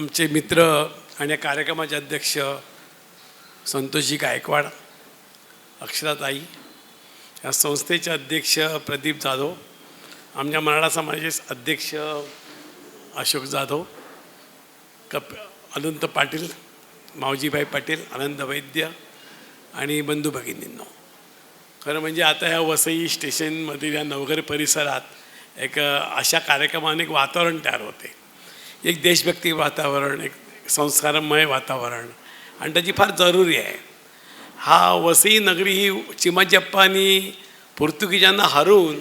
आमचे मित्र आणि या कार्यक्रमाचे अध्यक्ष संतोषजी गायकवाड अक्षराताई या संस्थेचे अध्यक्ष प्रदीप जाधव आमच्या मराठा समाजाचे अध्यक्ष अशोक जाधव कप अनंत पाटील मावजीभाई पाटील आनंद वैद्य आणि बंधू भगिनींनो. खरं म्हणजे आता ह्या वसई स्टेशनमधील या नवघर परिसरात एक अशा कार्यक्रमाने एक वातावरण तयार होते. एक देशभक्ती वातावरण एक संस्कारमय वातावरण. आणि त्याची फार जरुरी आहे. हा वसई नगरी ही चिमाजप्पानी पोर्तुगीजांना हरवून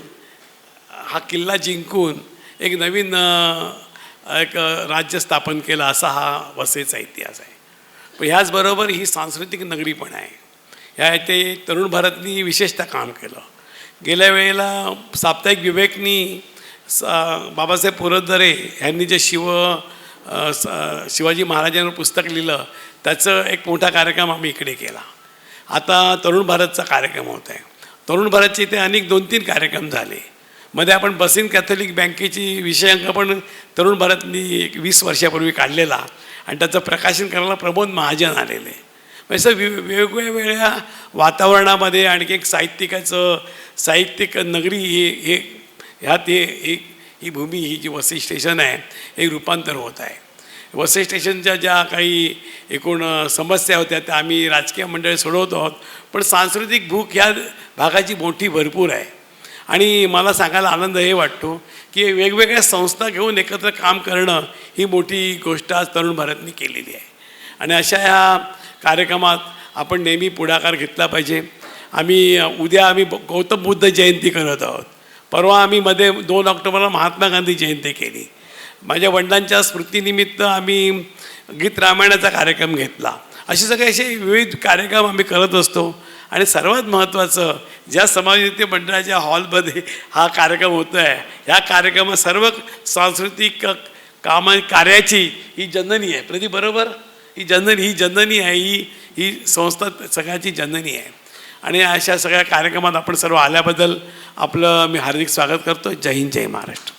हा किल्ला जिंकून एक नवीन एक राज्य स्थापन केलं असा हा वसईचा इतिहास आहे. पण ह्याचबरोबर ही सांस्कृतिक नगरी पण आहे. ह्या इथे तरुण भारतनी विशेषतः काम केलं. गेल्या वेळेला साप्ताहिक विवेकनी स बाबासाहेब पुरंदरे यांनी जे शिव स- शिवाजी महाराजांवर पुस्तक लिहिलं त्याचं एक मोठा कार्यक्रम आम्ही इकडे केला. आता तरुण भारतचा कार्यक्रम होत आहे. तरुण भारतचे इथे अनेक दोन तीन कार्यक्रम झाले. मध्ये आपण बसिन कॅथोलिक बँकेची विषयांक पण तरुण भारतनी एक वीस वर्षापूर्वी काढलेला आणि त्याचं प्रकाशन करायला प्रबोध महाजन आलेले. म्हणजे असं वि वेगवेगळ्या वातावरणामध्ये आणखी एक साहित्यिकाचं साहित्यिक नगरी ही हे ह्यात हे एक ही भूमी ही जी वसई स्टेशन आहे हे रूपांतर होत आहे. वसई स्टेशनच्या ज्या काही एकूण समस्या होत्या त्या आम्ही राजकीय मंडळी सोडवतो आहोत. पण सांस्कृतिक भूक ह्या भागाची मोठी भरपूर आहे. आणि मला सांगायला आनंद हे वाटतो की वेगवेगळ्या संस्था घेऊन एकत्र काम करणं ही मोठी गोष्ट आज तरुण भारतने केलेली आहे. आणि अशा ह्या कार्यक्रमात आपण नेहमी पुढाकार घेतला पाहिजे. आम्ही उद्या आम्ही गौतम बुद्ध जयंती करत आहोत. परवा आम्ही मध्ये दोन ऑक्टोबरला महात्मा गांधी जयंती केली. माझ्या वडिलांच्या स्मृतीनिमित्त आम्ही गीत रामायणाचा कार्यक्रम घेतला. असे सगळे असे विविध कार्यक्रम आम्ही करत असतो. आणि सर्वात महत्त्वाचं ज्या समाजनीती मंडळाच्या हॉलमध्ये हा कार्यक्रम होतो आहे ह्या कार्यक्रमात सर्व सांस्कृतिक कामा कार्याची ही जननी आहे. प्रति बरोबर? ही जननी ही जननी आहे ही ही संस्था सगळ्याची जननी आहे. आणि अशा सगळ्या कार्यक्रमात आपण सर्व आल्याबद्दल आपलं मी हार्दिक स्वागत करतो. जय हिंद जय महाराष्ट्र.